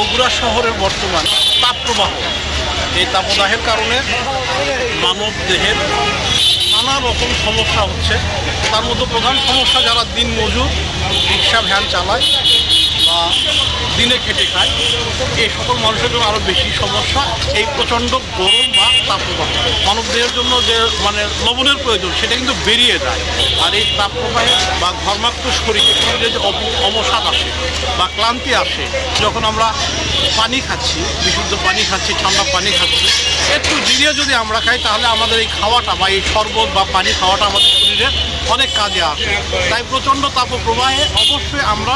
বগুড়া শহরের বর্তমান তাপপ্রবাহ। এই তাপদাহের কারণে মানব দেহের নানা রকম সমস্যা হচ্ছে। তার মধ্যে প্রধান সমস্যা যারা দিন মজুর রিক্সা, ভ্যান চালায় বা দিনে খেটে খায়, এই সকল মানুষের জন্য আরও বেশি সমস্যা। এই প্রচণ্ড গরম বা তাপপ্রবাহ। মানব দেহের জন্য যে মানে লবণের প্রয়োজন, সেটা কিন্তু বেরিয়ে যায়। আর এই তাপপ্রবাহে বা ঘর্মাক্ত শরীরে শরীরে যে অব- অবসাদ আসে বা ক্লান্তি আসে, যখন আমরা পানি খাচ্ছি, বিশুদ্ধ পানি খাচ্ছি, ঠান্ডা পানি খাচ্ছি, একটু জিরিয়ে যদি আমরা খাই, তাহলে আমাদের এই খাওয়াটা বা এই শরবত বা পানি খাওয়াটা আমাদের শরীরে অনেক কাজে আসে। তাই প্রচণ্ড তাপপ্রবাহে অবশ্যই আমরা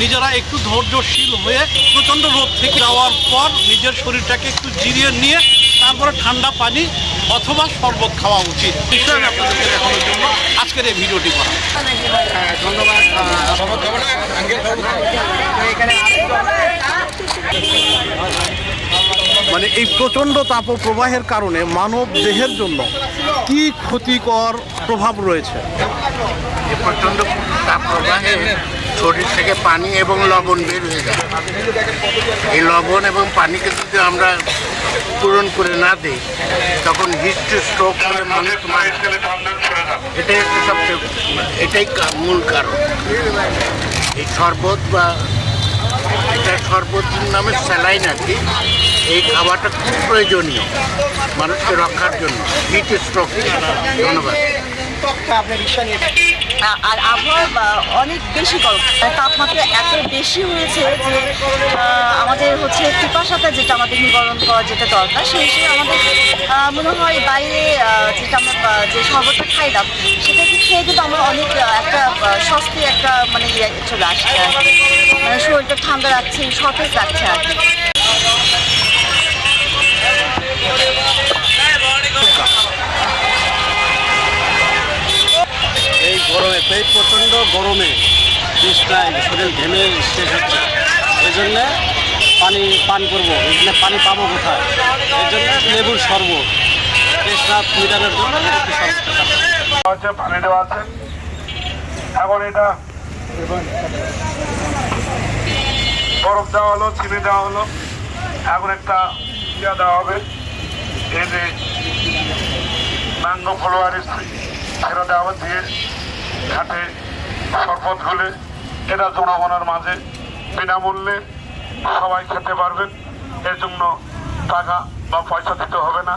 নিজেরা একটু ধৈর্যশীল হয়ে প্রচণ্ড রোদ থেকে যাওয়ার পর নিজের শরীরটাকে একটু জিরিয়ে নিয়ে তারপরে ঠান্ডা পানি অথবা শরবত খাওয়া উচিত। বিষয়ে আপনাদেরকে দেখানোর জন্য আজকের এই ভিডিওটি করা। মানে এই প্রচণ্ড তাপপ্রবাহের কারণে মানব দেহের জন্য কি ক্ষতিকর প্রভাব রয়েছে? প্রচণ্ড তাপ প্রবাহে শরীর থেকে পানি এবং লবণ বের হয়ে যায়। এই লবণ এবং পানিকে যদি আমরা পূরণ করে না দিই, তখন হিস্ট স্ট্রোক করে মানুষ এটাই একটা সবচেয়ে, এটাই মূল কারণ। এই শরবত বা শরবত নামে স্যালাইন আর কি। এই খাবারটা খুব প্রয়োজনীয় মানুষকে রক্ষার জন্য। হিট স্ট্রোক ধন্যবাদ। আ- আর আবহাওয়া অনেক বেশি গরম তাপমাত্রা এত বেশি হয়েছে যে আমাদের হচ্ছে পিপাসাটা যেটা আমাদের নিবারণ করা যেটা দরকার, সেই হিসেবে আমাদের মনে হয় বাইরে যেটা আমরা যে শরবতটা খাইলাম সেটাকে খেয়ে কিন্তু আমরা অনেক একটা স্বস্তি একটা মানে ইয়ে চলে আসছে মানে শরীরটা ঠান্ডা রাখছে সতেজ রাখছে আর গরমে এই প্রচণ্ড গরমে চেষ্টায় শরীর ঘেমে শেষ হচ্ছে। এই জন্যে পানি পান করব। এই জন্য পানি পাবো কোথায়? এই জন্য লেবুর শরবত। চেষ্টা মিটানোর জন্য পানি দেওয়া আছে। এখন এটা বরফ দেওয়া হলো, চিনি দেওয়া হলো। এখন একটা ইয়া দেওয়া হবে। এই যে ম্যাঙ্গো ফলোয়ারি সেটা দেওয়া হবে দিয়ে ঘাটে শরবত হলে এটা জনগণের মাঝে বিনামূল্যে সবাই খেতে পারবেন। এর জন্য টাকা বা পয়সা দিতে হবে না।